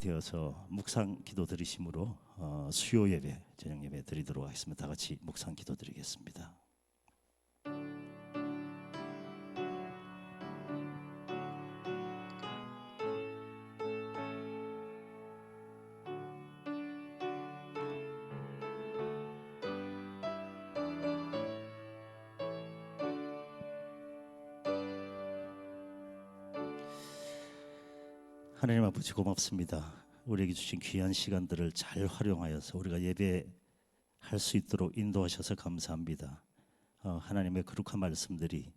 되어서 묵상 기도 드리심으로 어, 수요 예배 저녁 예배 드리도록 하겠습니다. 다 같이 묵상 기도 드리겠습니다. 아버지 고맙습니다. 우리에게 주신 귀한 시간들을 잘 활용하여서 우리가 예배할 수 있도록 인도하셔서 감사합니다. 어, 하나님의 거룩한 말씀들이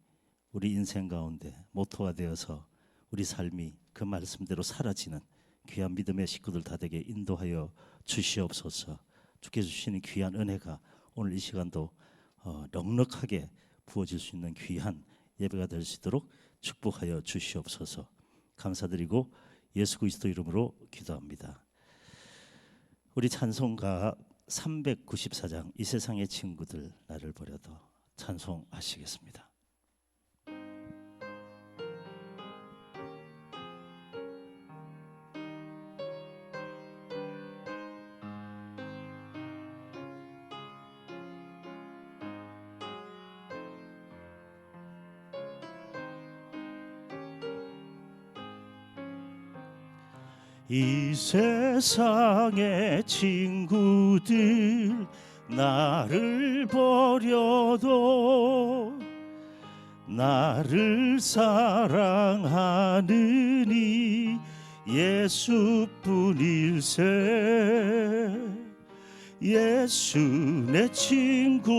우리 인생 가운데 모토가 되어서 우리 삶이 그 말씀대로 사라지는 귀한 믿음의 식구들 다 되게 인도하여 주시옵소서. 주께 주시는 귀한 은혜가 오늘 이 시간도 어, 넉넉하게 부어질 수 있는 귀한 예배가 될 수 있도록 축복하여 주시옵소서. 감사드리고 예수 그리스도 이름으로 기도합니다. 우리 찬송가 394장 이 세상의 친구들 나를 버려도 찬송하시겠습니다. 이 세상의 친구들 나를 버려도 나를 사랑하느니 예수뿐일세. 예수 내 친구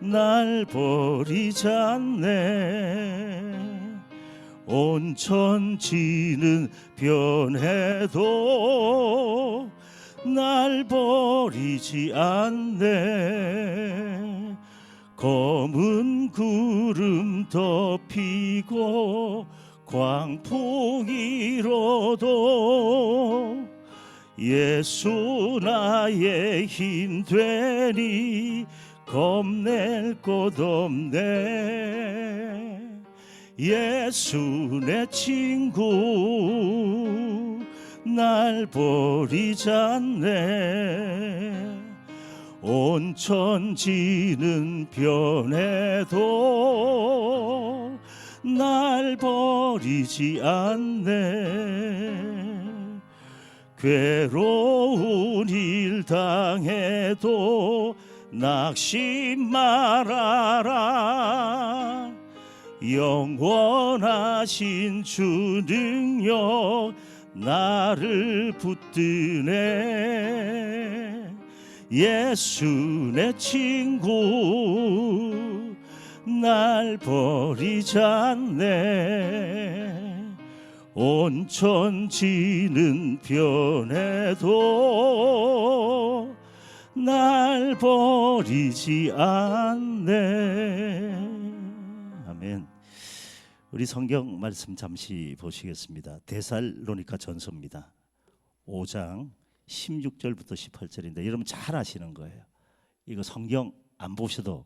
날 버리지 않네 온 천지는 변해도 날 버리지 않네. 검은 구름 덮이고 광풍이로도 예수 나의 힘 되니 겁낼 곳 없네 예수 내 친구 날 버리지 않네. 온 천지는 변해도 날 버리지 않네. 괴로운 일 당해도 낙심 말아라 영원하신 주 능력 나를 붙드네 예수 내 친구 날 버리지 않네 온 천 지는 변해도 날 버리지 않네. 우리 성경 말씀 잠시 보시겠습니다. 데살로니가 전서입니다. 5장 16절부터 18절인데 여러분 잘 아시는 거예요. 이거 성경 안 보셔도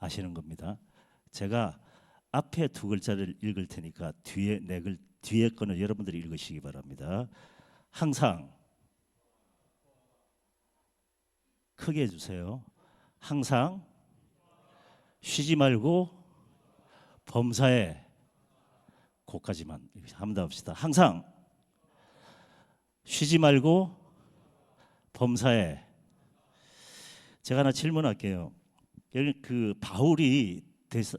아시는 겁니다. 제가 앞에 두 글자를 읽을 테니까 뒤에 네 글, 뒤에 거는 여러분들이 읽으시기 바랍니다. 항상 크게 해주세요. 항상 쉬지 말고 범사에 고까지만 한번 더 합시다. 항상 쉬지 말고 범사에 제가 하나 질문할게요. 그 바울이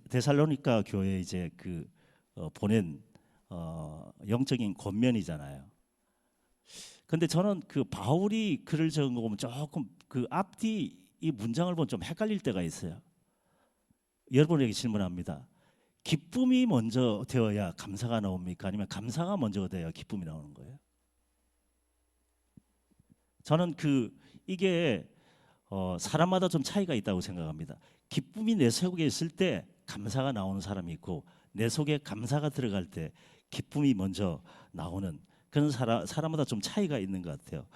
데살로니가 교회 이제 그 어, 보낸 어, 영적인 권면이잖아요. 근데 저는 그 바울이 글을 적은 거 보면 조금 그 앞뒤 이 문장을 보면 좀 헷갈릴 때가 있어요. 여러분에게 질문합니다. 기쁨이 먼저 되어야 감사가 나옵니까? 아니면 감사가 먼저 되어야 기쁨이 나오는 거예요? 저는 그 이게 어, 사람마다 좀 차이가 있다고 생각합니다. 기쁨이 내 속에 있을 때 감사가 나오는 사람이 있고 내 속에 감사가 들어갈 때 기쁨이 먼저 나오는 그런 사람 사람마다 좀 차이가 있는 것 같아요.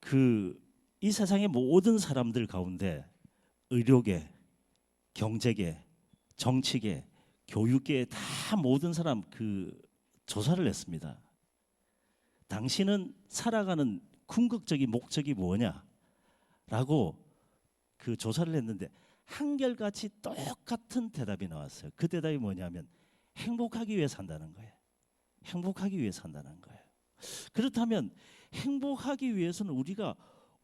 그 이 세상의 모든 사람들 가운데 의료계, 경제계, 정치계, 교육계 다 모든 사람 그 조사를 했습니다. 당신은 살아가는 궁극적인 목적이 뭐냐라고 그 조사를 했는데 한결같이 똑같은 대답이 나왔어요. 그 대답이 뭐냐면 행복하기 위해 산다는 거예요. 행복하기 위해 산다는 거예요. 그렇다면 행복하기 위해서는 우리가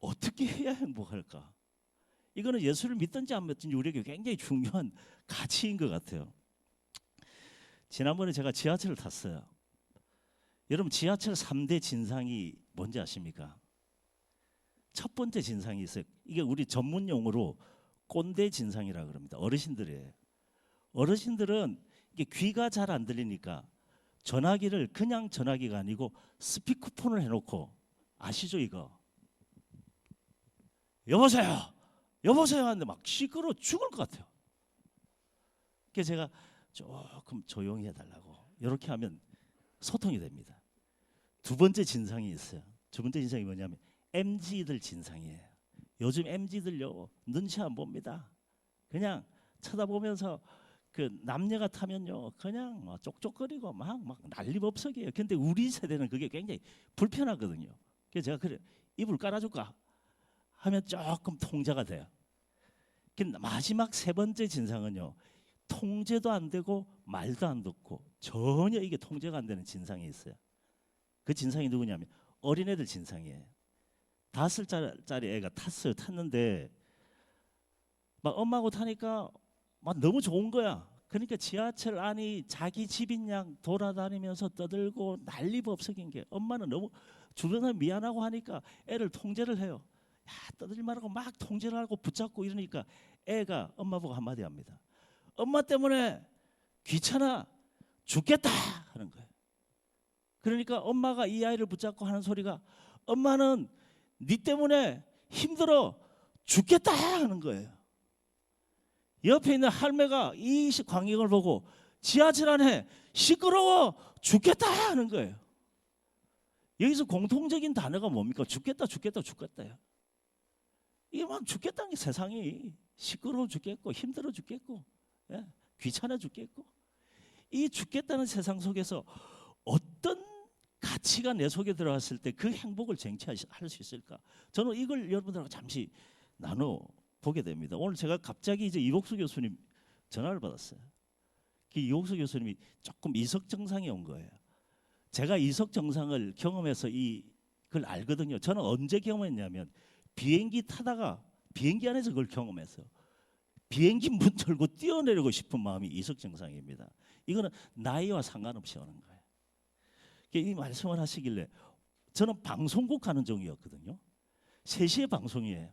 어떻게 해야 행복할까? 이거는 예수를 믿든지 안 믿든지 우리에게 굉장히 중요한 가치인 것 같아요. 지난번에 제가 지하철을 탔어요. 여러분 지하철 3대 진상이 뭔지 아십니까? 첫 번째 진상이 있어요. 이게 우리 전문 용어로 꼰대 진상이라 그럽니다. 어르신들이에요. 어르신들은 이게 귀가 잘 안 들리니까 전화기를 그냥 전화기가 아니고 스피커폰을 해놓고 아시죠 이거? 여보세요, 여보세요 하는데 막 시끄러 죽을 것 같아요. 그래서 제가 조금 조용히 해달라고 이렇게 하면 소통이 됩니다. 두 번째 진상이 있어요. 두 번째 진상이 뭐냐면 MZ들 진상이에요. 요즘 MZ들요 눈치 안 봅니다. 그냥 쳐다보면서 그 남녀가 타면요 그냥 뭐 쪽쪽거리고 막 막 난리법석이에요. 근데 우리 세대는 그게 굉장히 불편하거든요. 그래서 제가 그래 이불 깔아줄까 하면 조금 통제가 돼요. 마지막 세 번째 진상은요 통제도 안 되고 말도 안 듣고 전혀 이게 통제가 안 되는 진상이 있어요. 그 진상이 누구냐면 어린애들 진상이에요. 다섯 살짜리 애가 탔어요. 탔는데 막 엄마하고 타니까 막 너무 좋은 거야. 그러니까 지하철 안이 자기 집인 양 돌아다니면서 떠들고 난리 법석인 게 엄마는 너무 주변 사람 미안하고 하니까 애를 통제를 해요. 야 떠들지 말고 막 통제를 하고 붙잡고 이러니까 애가 엄마 보고 한마디 합니다. 엄마 때문에 귀찮아 죽겠다 하는 거예요. 그러니까 엄마가 이 아이를 붙잡고 하는 소리가 엄마는 네 때문에 힘들어 죽겠다 하는 거예요. 옆에 있는 할매가 이 시- 광경을 보고 지하철 안에 시끄러워 죽겠다 하는 거예요. 여기서 공통적인 단어가 뭡니까? 죽겠다, 죽겠다, 죽겠다요. 이게 막 죽겠다는 게 세상이 시끄러워 죽겠고 힘들어 죽겠고 예, 귀찮아 죽겠고 이 죽겠다는 세상 속에서 어떤 가치가 내 속에 들어갔을 때 그 행복을 쟁취할 수 있을까? 저는 이걸 여러분들하고 잠시 나눠 보게 됩니다. 오늘 제가 갑자기 이제 이복수 교수님 전화를 받았어요. 그 이복수 교수님이 조금 이석 정상에 온 거예요. 제가 이석 정상을 경험해서 이걸 알거든요. 저는 언제 경험했냐면 비행기 타다가 비행기 안에서 그걸 경험했어요. 비행기 문 열고 뛰어내리고 싶은 마음이 이석 정상입니다. 이거는 나이와 상관없이 오는 거예요. 이 말씀을 하시길래 저는 방송국 가는 중이었거든요. 3시에 방송이에요.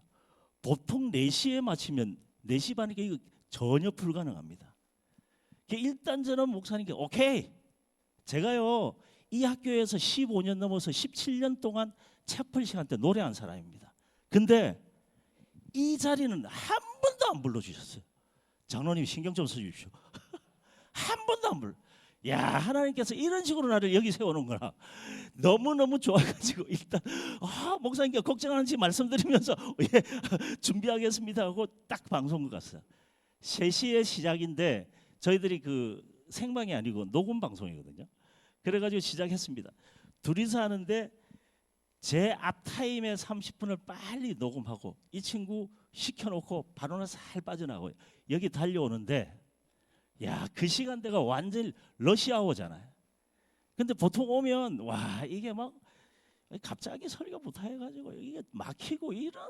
보통 4시에 마치면 4시 반이니까 이거 전혀 불가능합니다. 일단 저는 목사님께 오케이 제가요 이 학교에서 15년 넘어서 17년 동안 채플 시간 때 노래한 사람입니다. 근데 이 자리는 한 번도 안 불러주셨어요. 장로님 신경 좀 써주십시오. 한 번도 안 불러. 야 하나님께서 이런 식으로 나를 여기 세워놓은구나 너무 너무 좋아가지고 일단 아 목사님께 걱정하는지 말씀드리면서 예 준비하겠습니다 하고 딱 방송국 갔어요 3시에 시작인데 저희들이 그 생방이 아니고 녹음 방송이거든요 그래가지고 시작했습니다 둘이서 하는데 제 앞타임에 30분을 빨리 녹음하고 이 친구 시켜놓고 바로는 살 빠져나가고 여기 달려오는데 야, 그 시간대가 완전 러시아워잖아요. 근데 보통 오면 와 이게 막 갑자기 소리가 못해가지고 이게 막히고 이런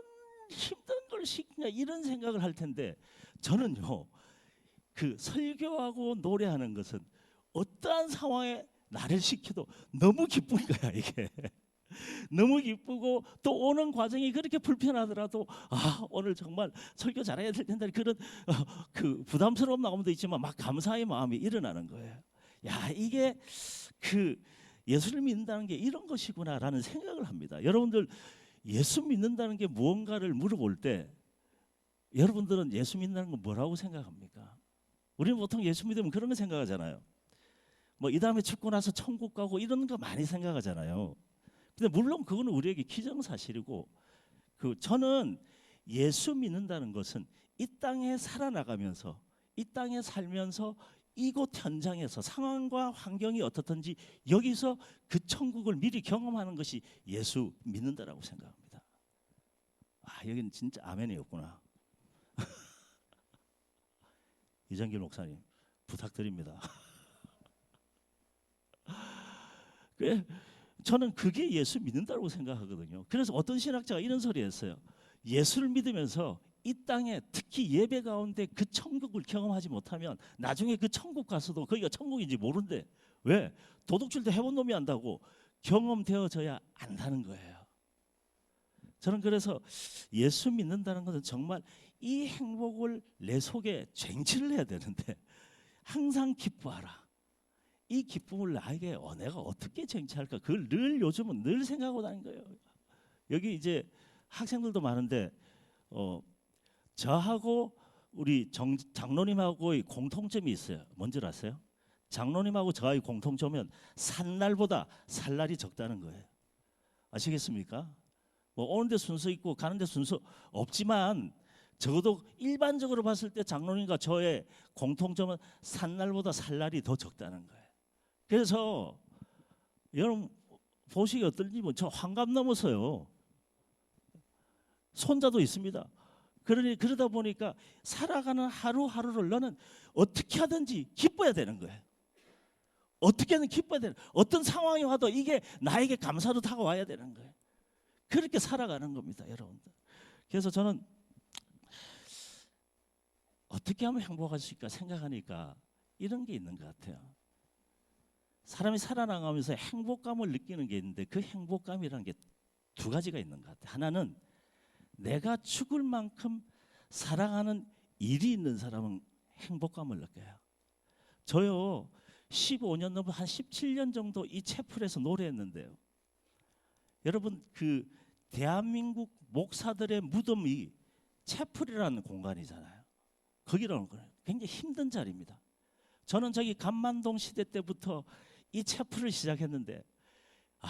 힘든 걸 시키냐 이런 생각을 할 텐데 저는요 그 설교하고 노래하는 것은 어떠한 상황에 나를 시켜도 너무 기쁜 거야 이게 너무 기쁘고 또 오는 과정이 그렇게 불편하더라도 아 오늘 정말 설교 잘해야 될 텐데 그런 어, 그 부담스러운 마음도 있지만 막 감사의 마음이 일어나는 거예요. 야 이게 그 예수를 믿는다는 게 이런 것이구나라는 생각을 합니다. 여러분들 예수 믿는다는 게 무언가를 물어볼 때 여러분들은 예수 믿는다는 건 뭐라고 생각합니까? 우리는 보통 예수 믿으면 그런 거 생각하잖아요. 뭐 이 다음에 죽고 나서 천국 가고 이런 거 많이 생각하잖아요. 근데 물론 그거는 우리에게 기정사실이고 그 저는 예수 믿는다는 것은 이 땅에 살아나가면서 이 땅에 살면서 이곳 현장에서 상황과 환경이 어떻든지 여기서 그 천국을 미리 경험하는 것이 예수 믿는다라고 생각합니다. 아 여기는 진짜 아멘이었구나. 이정길 목사님 부탁드립니다. 그 저는 그게 예수 믿는다고 생각하거든요. 그래서 어떤 신학자가 이런 소리 했어요. 예수를 믿으면서 이 땅에 특히 예배 가운데 그 천국을 경험하지 못하면 나중에 그 천국 가서도 거기가 천국인지 모른대. 왜? 도둑질도 해본 놈이 안다고 경험되어져야 안다는 거예요. 저는 그래서 예수 믿는다는 것은 정말 이 행복을 내 속에 쟁취를 해야 되는데 항상 기뻐하라. 이 기쁨을 나에게 어, 내가 어떻게 쟁취할까? 그걸 늘 요즘은 늘 생각하고 다니는 거예요. 여기 이제 학생들도 많은데 어, 저하고 우리 정, 장로님하고의 공통점이 있어요. 뭔지 아세요? 장로님하고 저의 공통점은 산 날보다 살 날이 적다는 거예요. 아시겠습니까? 뭐 오는 데 순서 있고 가는 데 순서 없지만 적어도 일반적으로 봤을 때 장로님과 저의 공통점은 산 날보다 살 날이 더 적다는 거예요. 그래서 여러분 보시기 어떨지 뭐저 환갑 넘어서요. 손자도 있습니다. 그러니 그러다 보니까 살아가는 하루하루를 너는 어떻게 하든지 기뻐야 되는 거예요. 어떻게든 기뻐야 되는. 어떤 상황이 와도 이게 나에게 감사로 다가와야 되는 거예요. 그렇게 살아가는 겁니다, 여러분들. 그래서 저는 어떻게 하면 행복할 수 있을까 생각하니까 이런 게 있는 것 같아요. 사람이 살아나가면서 행복감을 느끼는 게 있는데 그 행복감이라는 게 두 가지가 있는 것 같아요. 하나는 내가 죽을 만큼 사랑하는 일이 있는 사람은 행복감을 느껴요. 저요 15년 넘은 한 17년 정도 이 채플에서 노래했는데요. 여러분 그 대한민국 목사들의 무덤이 채플이라는 공간이잖아요. 거기라는 거예요. 굉장히 힘든 자리입니다. 저는 저기 감만동 시대 때부터 이 채플을 시작했는데 아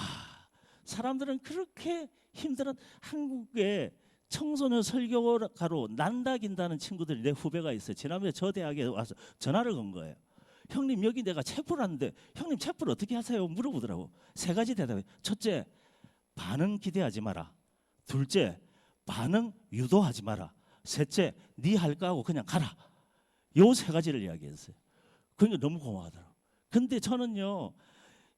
사람들은 그렇게 힘들은 한국의 청소년 설교가로 난다긴다는 친구들이 내 후배가 있어요. 지난번에 저 대학에 와서 전화를 건 거예요. 형님 여기 내가 채플 하는데 형님 채플 어떻게 하세요? 물어보더라고. 세 가지 대답해. 첫째 반응 기대하지 마라. 둘째 반응 유도하지 마라. 셋째 네 할까 하고 그냥 가라. 요 세 가지를 이야기했어요. 그러니까 너무 고마워하더라고. 근데 저는요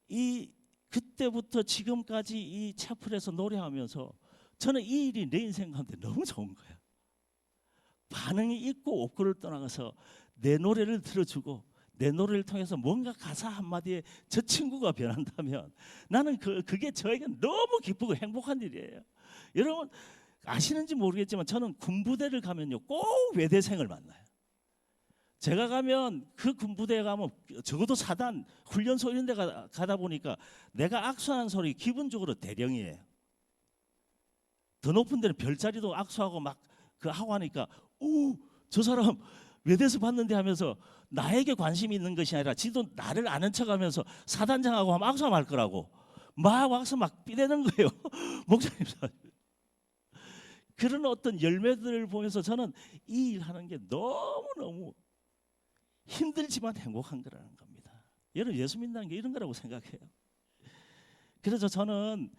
이 그때부터 지금까지 이 채플에서 노래하면서 저는 이 일이 내 인생 가운데 너무 좋은 거예요. 반응이 있고 없고를 떠나가서 내 노래를 들어주고 내 노래를 통해서 뭔가 가사 한마디에 저 친구가 변한다면 나는 그, 그게 저에게 너무 기쁘고 행복한 일이에요. 여러분 아시는지 모르겠지만 저는 군부대를 가면요 꼭 외대생을 만나요. 제가 가면 그 군부대에 가면 적어도 사단 훈련소 이런 데 가, 가다 보니까 내가 악수하는 소리 기본적으로 대령이에요. 더 높은 데는 별자리도 악수하고 막 그 하고 하니까 오 저 사람 외대에서 봤는데 하면서 나에게 관심이 있는 것이 아니라 지도 나를 아는 척하면서 사단장하고 하면 악수하면 할 거라고 막 악수 막 삐대는 거예요 목사님 그런 어떤 열매들을 보면서 저는 이 일하는 게 너무 너무 힘들지만 행복한 거라는 겁니다. 여러분 예수 믿는다는 게 이런 거라고 생각해요. 그래서 저는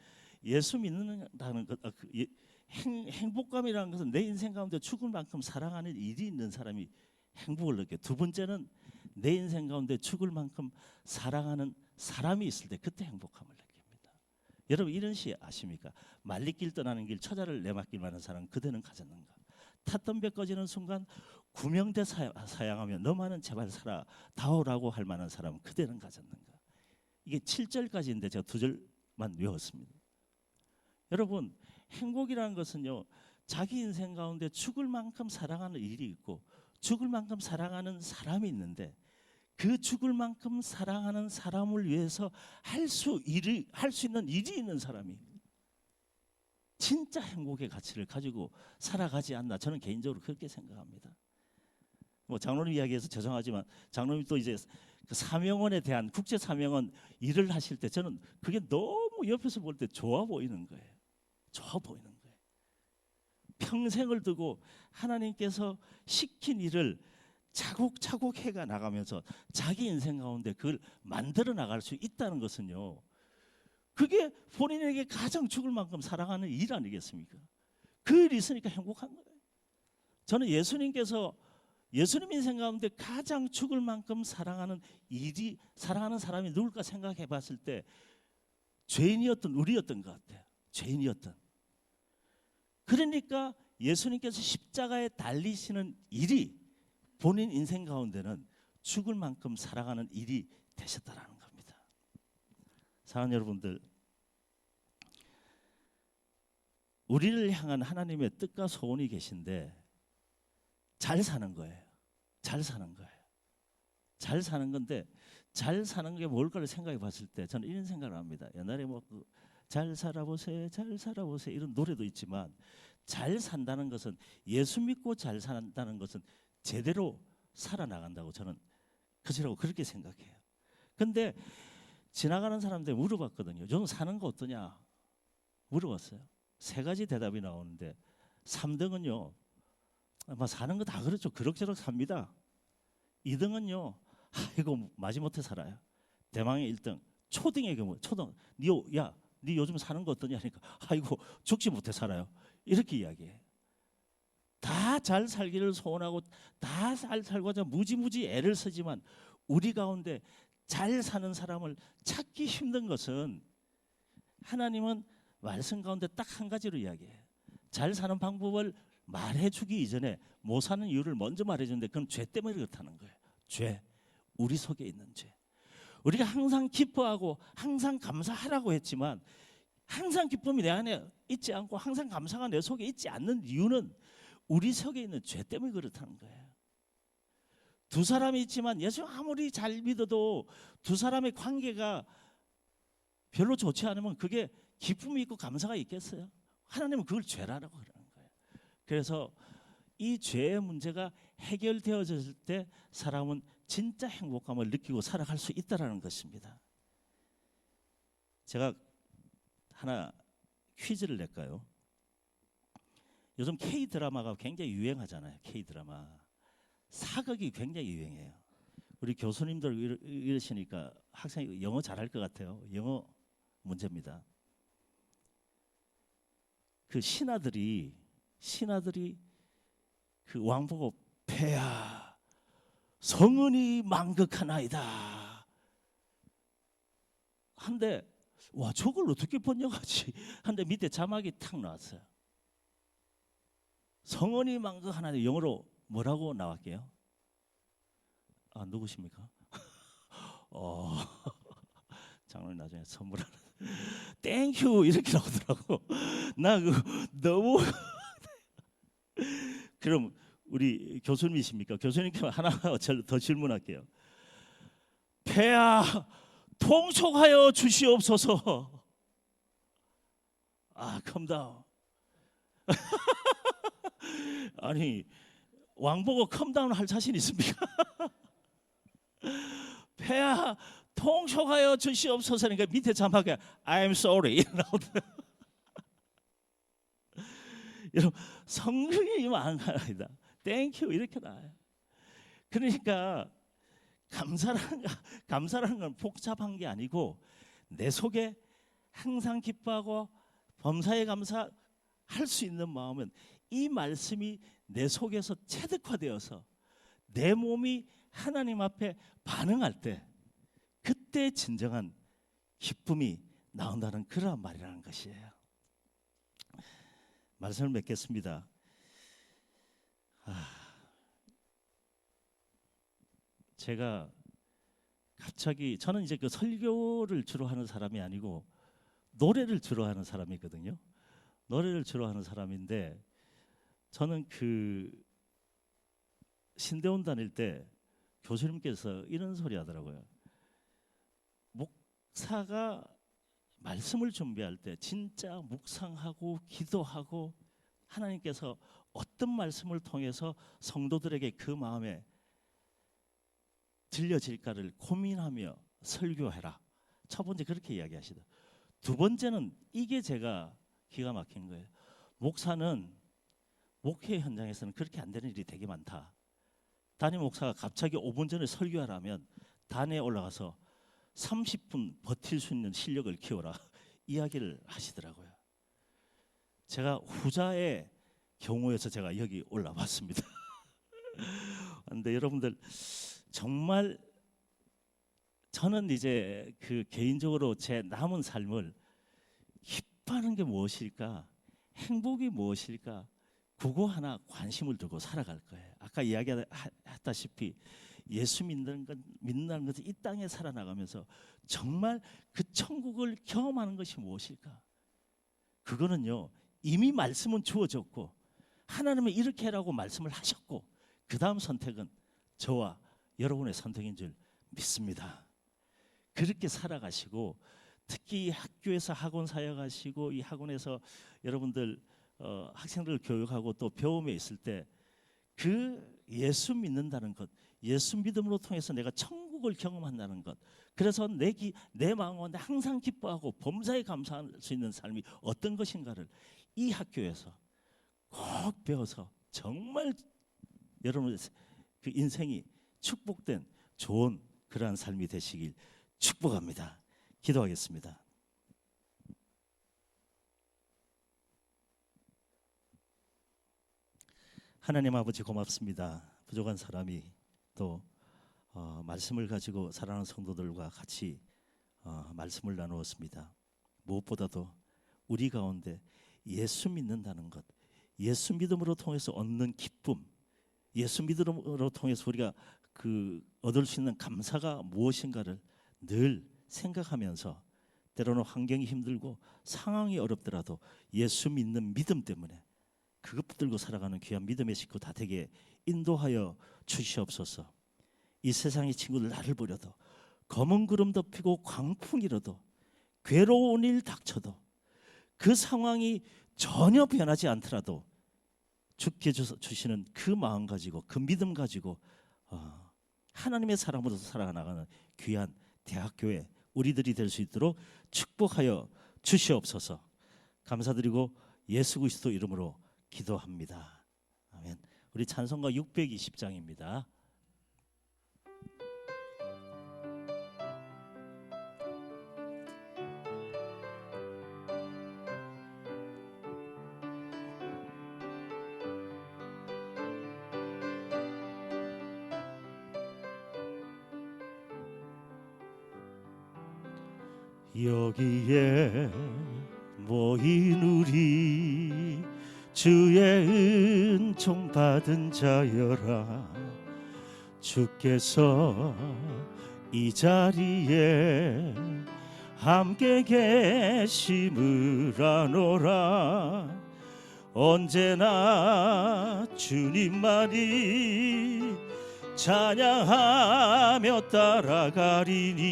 예수 믿는다는 것, 아, 그 예, 행, 행복감이라는 것은 내 인생 가운데 죽을 만큼 사랑하는 일이 있는 사람이 행복을 느껴. 두 번째는 내 인생 가운데 죽을 만큼 사랑하는 사람이 있을 때 그때 행복함을 느낍니다. 여러분 이런 시 아십니까? 말리길 떠나는 길 처자를 내맡길 만한 사람 그대는 가졌는가? 탔던 배 꺼지는 순간 구명대 사양하며 너만은 제발 살아 다오라고 할 만한 사람 그대는 가졌는가? 이게 7절까지인데 제가 두 절만 외웠습니다. 여러분 행복이라는 것은요 자기 인생 가운데 죽을 만큼 사랑하는 일이 있고 죽을 만큼 사랑하는 사람이 있는데 그 죽을 만큼 사랑하는 사람을 위해서 할 수 일이 할 수 있는 일이 있는 사람이 진짜 행복의 가치를 가지고 살아가지 않나 저는 개인적으로 그렇게 생각합니다. 뭐 장로님 이야기해서 죄송하지만 장로님 또 이제 그 사명원에 대한 국제 사명원 일을 하실 때 저는 그게 너무 옆에서 볼 때 좋아 보이는 거예요. 좋아 보이는 거예요. 평생을 두고 하나님께서 시킨 일을 차곡차곡 해가 나가면서 자기 인생 가운데 그걸 만들어 나갈 수 있다는 것은요. 그게 본인에게 가장 죽을 만큼 사랑하는 일 아니겠습니까? 그 일이 있으니까 행복한 거예요. 저는 예수님께서 예수님 인생 가운데 가장 죽을 만큼 사랑하는 일이 사랑하는 사람이 누굴까 생각해 봤을 때 죄인이었던 우리였던 것 같아요. 죄인이었던. 그러니까 예수님께서 십자가에 달리시는 일이 본인 인생 가운데는 죽을 만큼 살아가는 일이 되셨다라는 겁니다. 사랑하는 여러분들, 우리를 향한 하나님의 뜻과 소원이 계신데 잘 사는 거예요. 잘 사는 거예요. 잘 사는 건데 잘 사는 게 뭘까를 생각해 봤을 때 저는 이런 생각을 합니다. 옛날에 뭐 잘 살아보세요, 잘 살아보세요 이런 노래도 있지만 잘 산다는 것은 예수 믿고 잘 산다는 것은 제대로 살아나간다고 저는 그지라고 그렇게 생각해요. 근데 지나가는 사람들 물어봤거든요. 저는 사는 거 어떠냐? 물어봤어요. 세 가지 대답이 나오는데 3등은요. 아마 사는 거 다 그렇죠. 그럭저럭 삽니다. 2등은요. 아이고 마지못해 살아요. 대망의 1등 초등의 경우 초등 니요 야, 니 요즘 사는 거 어떠냐 하니까 아이고 죽지 못해 살아요. 이렇게 이야기해. 다 잘 살기를 소원하고 다 잘 살고자 무지무지 애를 쓰지만 우리 가운데 잘 사는 사람을 찾기 힘든 것은 하나님은 말씀 가운데 딱 한 가지로 이야기해요. 잘 사는 방법을 말해주기 이전에 못 사는 이유를 먼저 말해주는데 그건 죄 때문에 그렇다는 거예요. 죄, 우리 속에 있는 죄. 우리가 항상 기뻐하고 항상 감사하라고 했지만 항상 기쁨이 내 안에 있지 않고 항상 감사가 내 속에 있지 않는 이유는 우리 속에 있는 죄 때문에 그렇다는 거예요. 두 사람이 있지만 예수 아무리 잘 믿어도 두 사람의 관계가 별로 좋지 않으면 그게 기쁨이 있고 감사가 있겠어요? 하나님은 그걸 죄라라고 그러는 거예요. 그래서 이 죄의 문제가 해결되어졌을 때 사람은 진짜 행복감을 느끼고 살아갈 수 있다라는 것입니다. 제가 하나 퀴즈를 낼까요? 요즘 K 드라마가 굉장히 유행하잖아요. K 드라마 사극이 굉장히 유행해요. 우리 교수님들 이러- 이러시니까 학생이 영어 잘할 것 같아요. 영어 문제입니다. 그 신하들이 신하들이 그 왕 보고 폐하 성은이 망극하나이다. 한데 와 저걸 어떻게 번역하지? 한데 밑에 자막이 탁 나왔어요. 성은이 망극하나이다. 영어로 뭐라고 나왔게요? 아 누구십니까? 어 장로님 나중에 선물하는 땡큐 이렇게 나오더라고. 나그 너무 그럼 우리 교수님이십니까? 교수님께 하나 더 질문할게요. 폐하 통촉하여 주시옵소서. 아 컴다운. 아니 왕 보고 컴다운 할 자신 있습니까? 폐하 통촉하여 주시옵소서니까 밑에 자막에 I'm sorry. 여러분 성령이 망하다. 땡큐 이렇게 나와요. 그러니까 감사라는 거- 감사라는 건 복잡한 게 아니고 내 속에 항상 기뻐하고 범사에 감사할 수 있는 마음은 이 말씀이 내 속에서 체득화되어서 내 몸이 하나님 앞에 반응할 때 그때 진정한 기쁨이 나온다는 그러한 말이라는 것이에요. 말씀을 맺겠습니다. 아, 제가 갑자기 저는 이제 그 설교를 주로 하는 사람이 아니고 노래를 주로 하는 사람이거든요. 노래를 주로 하는 사람인데 저는 그 신대원 다닐 때 교수님께서 이런 소리 하더라고요. 목사가 말씀을 준비할 때 진짜 묵상하고 기도하고 하나님께서 어떤 말씀을 통해서 성도들에게 그 마음에 들려질까를 고민하며 설교해라. 첫 번째 그렇게 이야기하시다. 두 번째는 이게 제가 기가 막힌 거예요. 목사는 목회 현장에서는 그렇게 안 되는 일이 되게 많다. 담임 목사가 갑자기 5분 전에 설교하라면 단에 올라가서 30분 버틸 수 있는 실력을 키워라 이야기를 하시더라고요. 제가 후자의 경우에서 제가 여기 올라왔습니다. 근데 여러분들 정말 저는 이제 그 개인적으로 제 남은 삶을 기뻐하는 게 무엇일까? 행복이 무엇일까? 그거 하나 관심을 두고 살아갈 거예요. 아까 이야기했다시피 예수 믿는 것 믿는다는 것은 이 땅에 살아나가면서 정말 그 천국을 경험하는 것이 무엇일까? 그거는요 이미 말씀은 주어졌고 하나님은 이렇게 하라고 말씀을 하셨고 그 다음 선택은 저와 여러분의 선택인 줄 믿습니다. 그렇게 살아가시고 특히 이 학교에서 학원 사역하시고 이 학원에서 여러분들 어, 학생들 교육하고 또 배움에 있을 때 그 예수 믿는다는 것, 예수 믿음으로 통해서 내가 천국을 경험한다는 것. 그래서 내, 기, 내 마음은 항상 기뻐하고 범사에 감사할 수 있는 삶이 어떤 것인가를 이 학교에서 꼭 배워서 정말 여러분의 그 인생이 축복된 좋은 그러한 삶이 되시길 축복합니다. 기도하겠습니다. 하나님 아버지 고맙습니다. 부족한 사람이 또 어, 말씀을 가지고 사랑하는 성도들과 같이 어, 말씀을 나누었습니다. 무엇보다도 우리 가운데 예수 믿는다는 것, 예수 믿음으로 통해서 얻는 기쁨, 예수 믿음으로 통해서 우리가 그 얻을 수 있는 감사가 무엇인가를 늘 생각하면서 때로는 환경이 힘들고 상황이 어렵더라도 예수 믿는 믿음 때문에 그것 붙들고 살아가는 귀한 믿음의 식구 다 되게 인도하여 주시옵소서. 이 세상의 친구들 나를 보려도 검은 구름 덮이고 광풍이라도 괴로운 일 닥쳐도 그 상황이 전혀 변하지 않더라도 주께 주시는 그 마음 가지고 그 믿음 가지고 어, 하나님의 사람으로서 살아가는 귀한 대학교에 우리들이 될 수 있도록 축복하여 주시옵소서. 감사드리고 예수 그리스도 이름으로 기도합니다. 우리 찬송가 620장입니다. 여기에 모인 우리 주의 은총 받은 자여라. 주께서 이 자리에 함께 계심을 아노라. 언제나 주님만이 찬양하며 따라가리니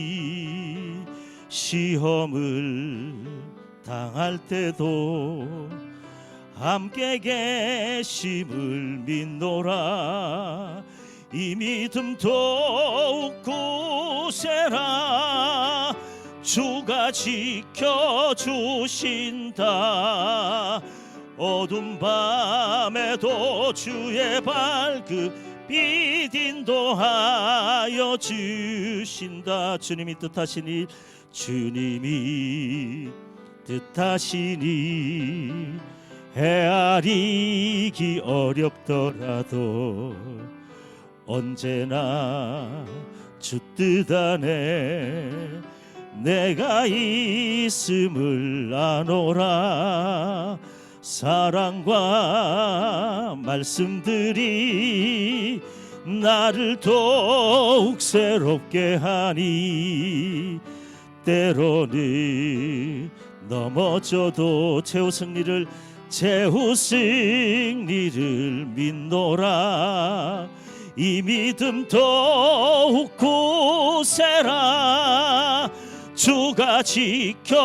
시험을 당할 때도 함께 계심을 믿노라. 이 믿음 더욱 굳세라. 주가 지켜주신다. 어둠 밤에도 주의 발그 빛 인도하여 주신다. 주님이 뜻하신 일 주님이 뜻하시니 헤아리기 어렵더라도 언제나 주뜻 안에 내가 있음을 아노라. 사랑과 말씀들이 나를 더욱 새롭게 하니 때로는 넘어져도 최후 승리를 최후 승리를 믿노라. 이 믿음 더욱 굳세라. 주가 지켜주신다.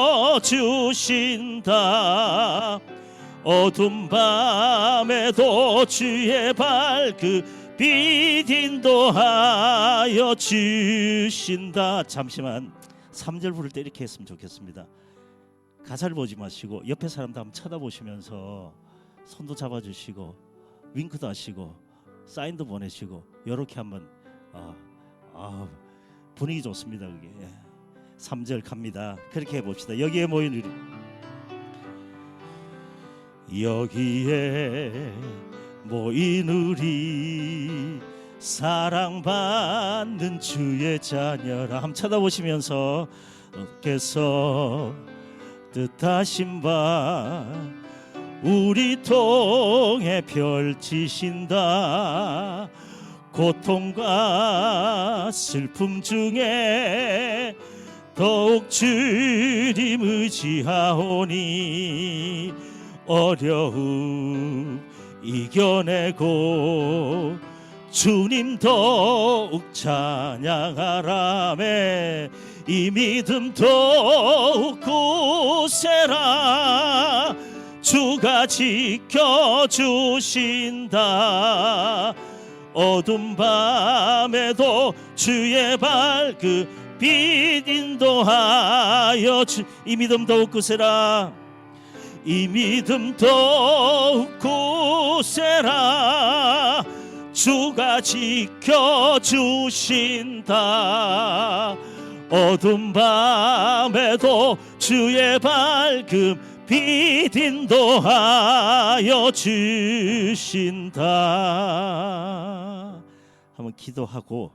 어둠 밤에도 주의 발그 빛 인도하여 주신다. 잠시만 3절 부를 때 이렇게 했으면 좋겠습니다 가사를 보지 마시고 옆에 사람도 한번 쳐다보시면서 손도 잡아주시고 윙크도 하시고 사인도 보내시고 이렇게 한번 아, 아, 분위기 좋습니다 그게. 3절 갑니다. 그렇게 해봅시다. 여기에 모인 우리 여기에 모인 우리 사랑받는 주의 자녀라 한번 쳐다보시면서 께서 뜻하신 바 우리 통해 펼치신다. 고통과 슬픔 중에 더욱 주님 의지하오니 어려움 이겨내고 주님 더욱 찬양하라매 이 믿음 더욱 굳세라. 주가 지켜주신다. 어둠 밤에도 주의 밝은 빛 인도하여 주, 이 믿음 더욱 굳세라. 이 믿음 더욱 굳세라. 주가 지켜주신다 어둠 밤에도 주의 밝음 빛 인도하여 주신다. 한번 기도하고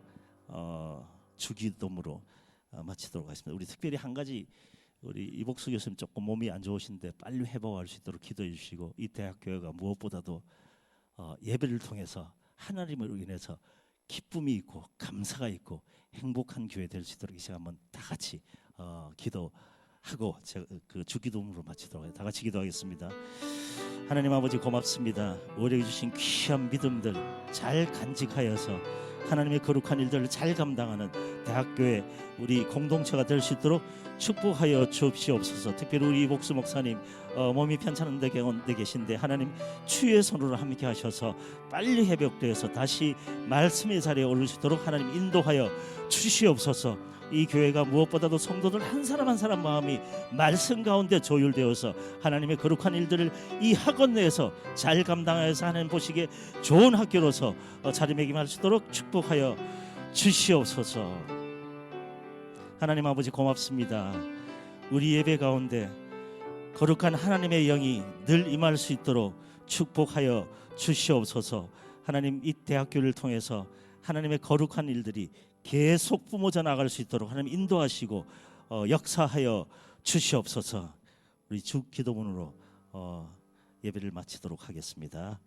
어, 주기도문으로 어, 마치도록 하겠습니다. 우리 특별히 한 가지 우리 이복수 교수님 조금 몸이 안 좋으신데 빨리 회복할 수 있도록 기도해 주시고 이 대학 교회가 무엇보다도 어, 예배를 통해서 하나님으로 인해서 기쁨이 있고 감사가 있고 행복한 교회 될 수 있도록 이 시간 한번 다 같이 어, 기도하고 그 주기도문으로 마치도록. 다 같이 기도하겠습니다. 하나님 아버지 고맙습니다. 우리에게 주신 귀한 믿음들 잘 간직하여서 하나님의 거룩한 일들을 잘 감당하는 대학교의 우리 공동체가 될 수 있도록 축복하여 주옵시옵소서. 특별히 우리 복수 목사님 어, 몸이 편찮은 데 가운데 계신데 하나님 주의 손으로 함께 하셔서 빨리 회복되어서 다시 말씀의 자리에 오를 수 있도록 하나님 인도하여 주시옵소서. 이 교회가 무엇보다도 성도들 한 사람 한 사람 마음이 말씀 가운데 조율되어서 하나님의 거룩한 일들을 이 학원 내에서 잘 감당하여서 하나님 보시기에 좋은 학교로서 어, 자리매김할 수 있도록 축복하여 주시옵소서. 하나님 아버지 고맙습니다. 우리 예배 가운데 거룩한 하나님의 영이 늘 임할 수 있도록 축복하여 주시옵소서. 하나님 이 대학교를 통해서 하나님의 거룩한 일들이 계속 뿜어져 나갈 수 있도록 하나님 인도하시고 어, 역사하여 주시옵소서. 우리 주 기도문으로 어, 예배를 마치도록 하겠습니다.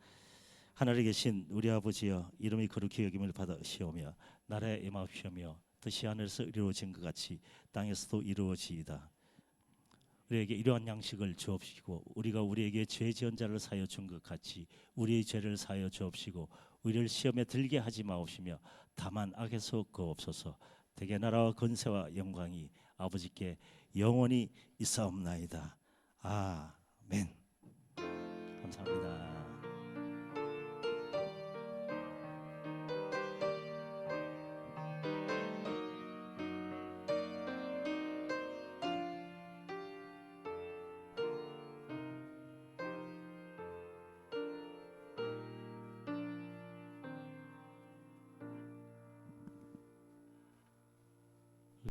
하늘에 계신 우리 아버지여 이름이 거룩히 여김을 받으시오며 나라에 임하시오며 뜻이 하늘에서 이루어진 것 같이 땅에서도 이루어지이다. 우리에게 이러한 양식을 주옵시고 우리가 우리에게 죄 지은 자를 사여 준 것 같이 우리의 죄를 사여 주옵시고 우리를 시험에 들게 하지 마옵시며 다만 악에서 거옵소서 대개 나라와 건세와 영광이 아버지께 영원히 있사옵나이다. 아멘. 감사합니다.